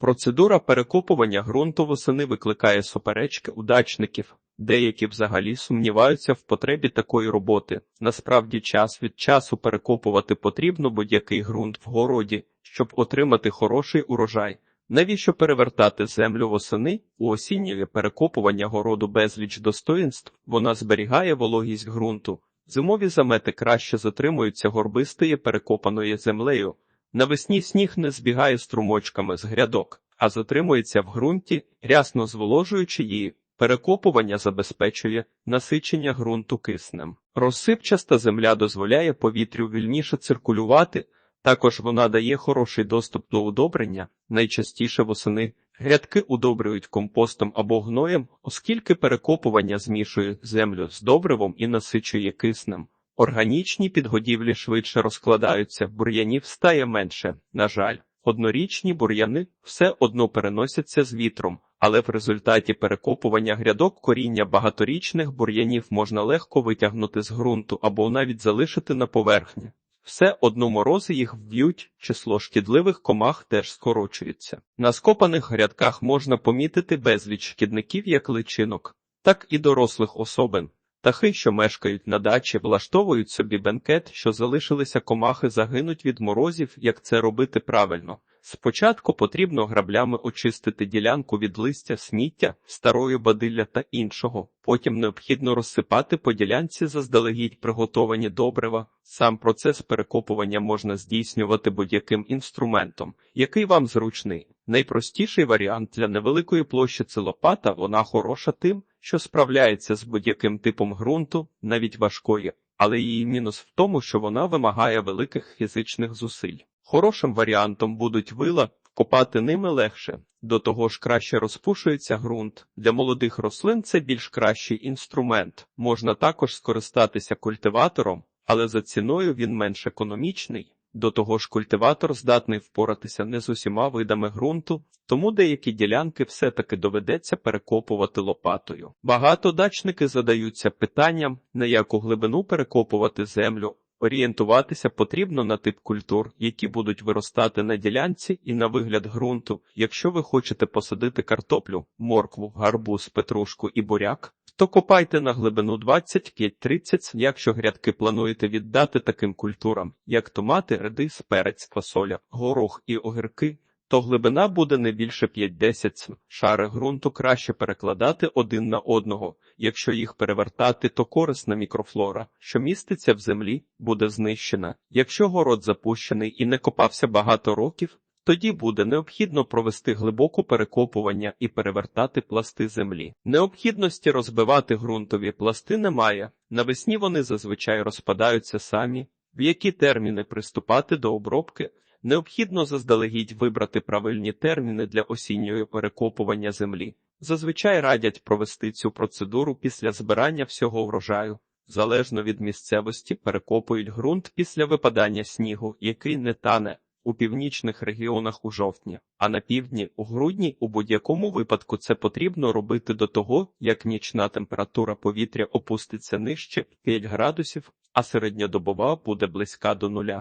Процедура перекопування ґрунту восени викликає суперечки у дачників. Деякі взагалі сумніваються в потребі такої роботи. Насправді, час від часу перекопувати потрібно будь-який ґрунт в городі, щоб отримати хороший урожай. Навіщо перевертати землю восени? У осіннє перекопування городу безліч достоїнств, вона зберігає вологість ґрунту. Зимові замети краще затримуються горбистої перекопаною землею. Навесні сніг не збігає струмочками з грядок, а затримується в ґрунті, рясно зволожуючи її. Перекопування забезпечує насичення ґрунту киснем. Розсипчаста земля дозволяє повітрю вільніше циркулювати, також вона дає хороший доступ до удобрення, найчастіше восени. Грядки удобрюють компостом або гноєм, оскільки перекопування змішує землю з добривом і насичує киснем. Органічні підгодівлі швидше розкладаються, бур'янів стає менше. На жаль, однорічні бур'яни все одно переносяться з вітром, але в результаті перекопування грядок коріння багаторічних бур'янів можна легко витягнути з ґрунту або навіть залишити на поверхні. Все одно морози їх вб'ють, число шкідливих комах теж скорочується. На скопаних грядках можна помітити безліч шкідників як личинок, так і дорослих особин. Птахи, що мешкають на дачі, влаштовують собі бенкет, що залишилися комахи загинуть від морозів, як це робити правильно. Спочатку потрібно граблями очистити ділянку від листя, сміття, старої бадилля та іншого. Потім необхідно розсипати по ділянці заздалегідь приготовані добрива. Сам процес перекопування можна здійснювати будь-яким інструментом, який вам зручний. Найпростіший варіант для невеликої площі це лопата, вона хороша тим, що справляється з будь-яким типом ґрунту, навіть важкої, але її мінус в тому, що вона вимагає великих фізичних зусиль. Хорошим варіантом будуть вила, копати ними легше. До того ж краще розпушується ґрунт. Для молодих рослин це більш кращий інструмент. Можна також скористатися культиватором, але за ціною він менш економічний. До того ж культиватор здатний впоратися не з усіма видами ґрунту, тому деякі ділянки все-таки доведеться перекопувати лопатою. Багато дачники задаються питанням, на яку глибину перекопувати землю. Орієнтуватися потрібно на тип культур, які будуть виростати на ділянці і на вигляд ґрунту. Якщо ви хочете посадити картоплю, моркву, гарбуз, петрушку і буряк, то копайте на глибину 25-30, якщо грядки плануєте віддати таким культурам, як томати, редис, перець, фасоля, горох і огірки, то глибина буде не більше 5-10 шари ґрунту краще перекладати один на одного. Якщо їх перевертати, то корисна мікрофлора, що міститься в землі, буде знищена. Якщо город запущений і не копався багато років, тоді буде необхідно провести глибоку перекопування і перевертати пласти землі. Необхідності розбивати ґрунтові пласти немає. Навесні вони зазвичай розпадаються самі. В які терміни приступати до обробки? Необхідно заздалегідь вибрати правильні терміни для осінньої перекопування землі. Зазвичай радять провести цю процедуру після збирання всього врожаю. Залежно від місцевості перекопують ґрунт після випадання снігу, який не тане у північних регіонах у жовтні, а на півдні у грудні у будь-якому випадку це потрібно робити до того, як нічна температура повітря опуститься нижче 5 градусів, а середньодобова буде близька до нуля.